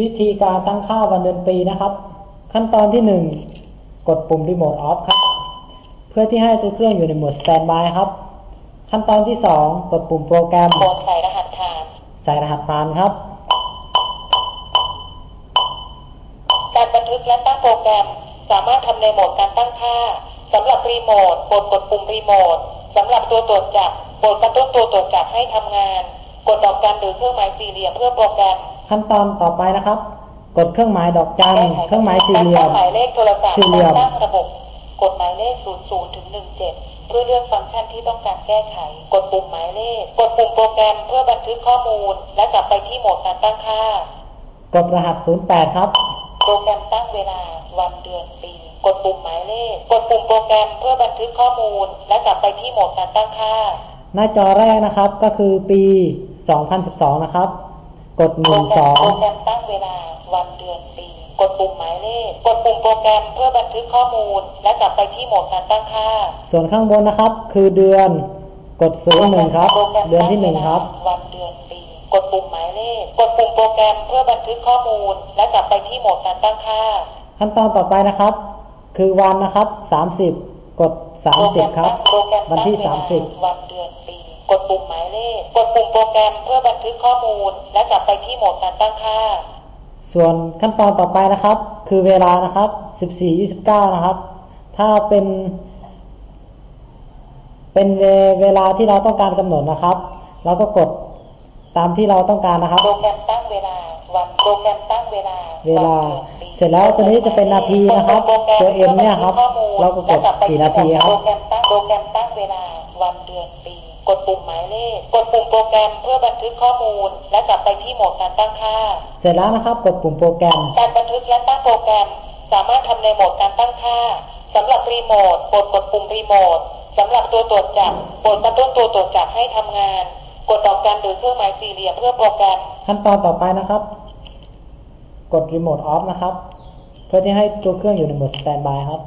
วิธีการตั้งค่าวันเดือนปีนะครับ ขั้นตอนที่ 1 กดปุ่มรีโมทออฟครับ เพื่อที่ให้ตัวเครื่องอยู่ในโหมดสแตนบายครับ ขั้นตอนที่ 2 กดปุ่มโปรแกรมโปรดใส่รหัสผ่านใส่รหัสผ่านครับ การบันทึกและตั้งโปรแกรมสามารถทำในโหมดการตั้งค่าสำหรับรีโมทโปรดกดปุ่มรีโมทสำหรับตัวตรวจจับโปรดกระตุ้นตัวตรวจจับให้ทำงาน กดดอกจันหรือเครื่องหมายสี่เหลี่ยมเพื่อโปรแกรม ขั้นตอนต่อไปนะครับ กดเครื่องหมายดอกจันเครื่องหมายสี่เหลี่ยมตั้งหมายเลขโทรศัพท์สี่เหลี่ยมตั้งระบบ กดหมายเลข00ถึง17เพื่อเลือกฟังก์ชันที่ต้องการแก้ไข กดปุ่มหมายเลข กดปุ่มโปรแกรมเพื่อบันทึกข้อมูล และกลับไปที่โหมดการตั้งค่า กดรหัส 08 ครับ โปรแกรมตั้งเวลา วันเดือนปี กดปุ่มหมายเลข กดปุ่มโปรแกรมเพื่อบันทึกข้อมูล และกลับไปที่โหมดการตั้งค่า หน้าจอแรกนะครับก็คือปี 2012 นะครับ กดโปรแกรมโปรแกรมตั้งเวลาวันเดือนปี กดปุ่มหมายเลข กดปุ่มโปรแกรมเพื่อบันทึกข้อมูล และกลับไปที่โหมดการตั้งค่า2ส่วนข้างบนนะครับ คือเดือน กด01ครับโปรแกรมเดือนที่ตั้งวลา1ครับ วันเดือนปี กดปุ่มหมายเลข กดปุ่มโปรแกรมเพื่อบันทึกข้อมูล และกลับไปที่โหมดการตั้งค่า ขั้นตอนต่อไปนะครับ คือวันนะครับ30กด30ครับโปรแกรมวันที่ตั้งเวลาวันเดือนปี กดปุ่มหมายเลข กดปุ่มโปรแกรมเพื่อบันทึกข้อมูล และกลับไปที่โหมดการตั้งค่า30ส่วนขั้นตอนต่อไปนะครับ คือเวลานะครับ 14-29 นะครับ ถ้าเป็น เป็นเวเวลาที่เราต้องการกำหนดนะครับเราก็กดตามที่เราต้องการนะครับ โปรแกรมตั้งเวลา วันโปรแกรมตั้งเวลา เวลานดือนปีเสร็จแล้วตัวนี้จะเป็นนาทีนะครับโปแกรตัว M เนี่ยครับข้อมูลเราก็กดและลับไปกี่นาทีครับโปรแกรมตั้งโปรแกรมตั้งเวลา วันเดือนปี กดปุ่มหมายเลข กดปุ่มโปรแกรมเพื่อบันทึกข้อมูล และกลับไปที่โหมดการตั้งค่า เสร็จแล้วนะครับ กดปุ่มโปรแกรม การบันทึกและตั้งโปรแกรม สามารถทำในโหมดการตั้งค่าสำหรับรีโมทโปรดกดปุ่มรีโมทสำหรับตัวตรวจจับโปรดกระตุ้นตัวตรวจจับให้ทำงาน กดดอกจันหรือเครื่องหมายสี่เหลี่ยมเพื่อโปรแกรม ขั้นตอนต่อไปนะครับ กดรีโมทออฟนะครับ เพื่อที่ให้ตัวเครื่องอยู่ในโหมดสแตนบายครับ